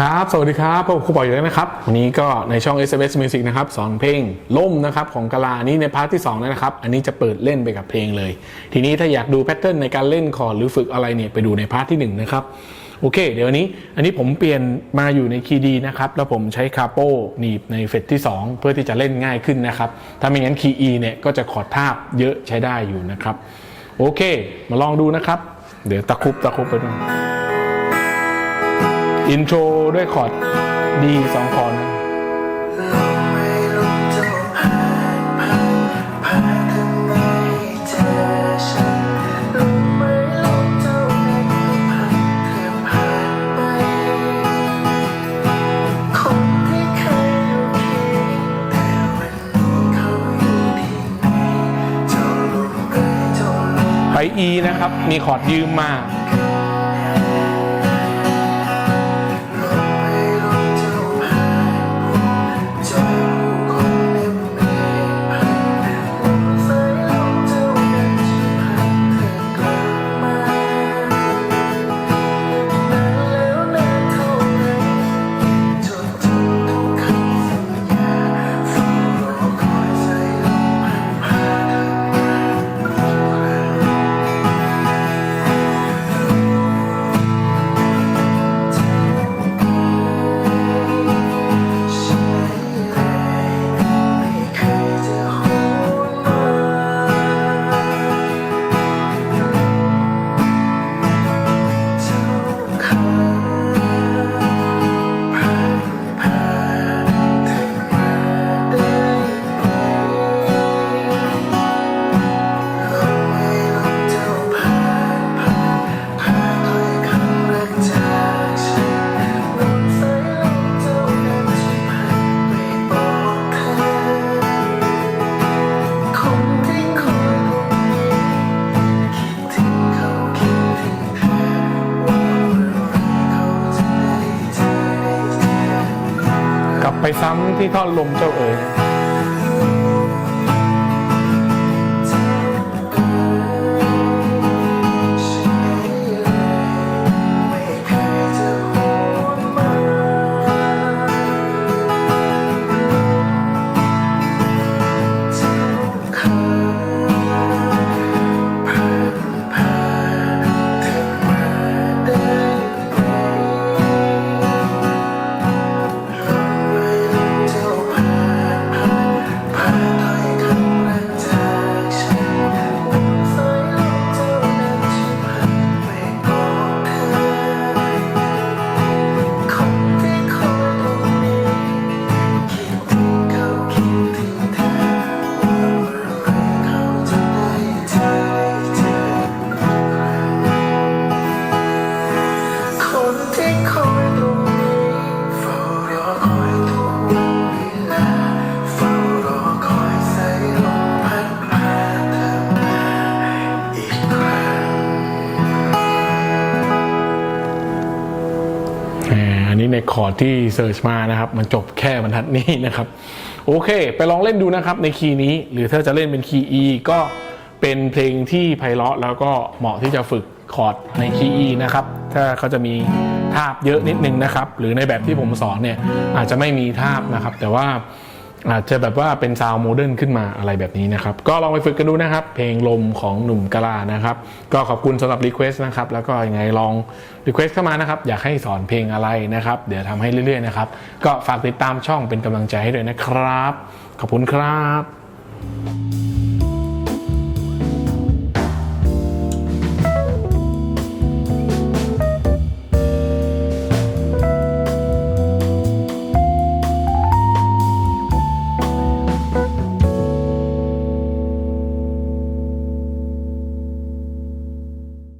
ครับ สวัสดีครับผมครูปอยอยู่แล้วนะครับ วันนี้ก็ในช่อง SMS Music นะครับสอนเพลงล่มนะครับของกาลานี้ในพาร์ทที่2แล้วนะครับ อันนี้จะเปิดเล่นไปกับเพลงเลย ทีนี้ถ้าอยากดูแพทเทิร์นในการเล่นคอร์ดหรือฝึกอะไรเนี่ยไปดูในพาร์ทที่ 1 นะครับ โอเค เดี๋ยววันนี้ อันนี้ผมเปลี่ยนมาอยู่ในคีย์ดีนะครับ แล้วผมใช้คาโป้หนีบในเฟสที่ 2 เพื่อที่จะเล่นง่ายขึ้นนะครับ ถ้าไม่งั้นคีย์ E เนี่ยก็จะขอดทาบเยอะใช้ได้อยู่นะครับ โอเค มาลองดูนะครับ เดี๋ยวตะคุบตะคุบไปดู อินโทรด้วยคอร์ดดีสองคอร์ดนะไม่รู้จะผ่านผ่านผ่านทำไไปซ้ำที่ท่อนลมเจ้าเอ๋ย อันนี้ในคอร์ดที่เซิร์ชมานะครับ มันจบแค่บรรทัดนี้นะครับ โอเค ไปลองเล่นดูนะครับในคีย์นี้ หรือถ้าจะเล่นเป็นคีย์ E ก็เป็นเพลงที่ไพเราะแล้วก็เหมาะที่จะฝึกคอร์ดในคีย์ E นะครับ ถ้าเขาจะมีทาบเยอะนิดนึงนะครับ หรือในแบบที่ผมสอนเนี่ยอาจจะไม่มีทาบนะครับ แต่ว่า อาจจะแบบว่าเป็นซาวโมเดิร์นขึ้นมาอะไรแบบนี้นะครับ ก็ลองไปฝึกกันดูนะครับ เพลงลมของหนุ่มกะลานะครับ ก็ขอบคุณสำหรับรีเควสต์นะครับ แล้วก็ยังไงลองรีเควสต์เข้ามานะครับ อยากให้สอนเพลงอะไรนะครับ เดี๋ยวทำให้เรื่อยๆนะครับ ก็ฝากติดตามช่องเป็นกำลังใจให้ด้วยนะครับ ขอบคุณครับ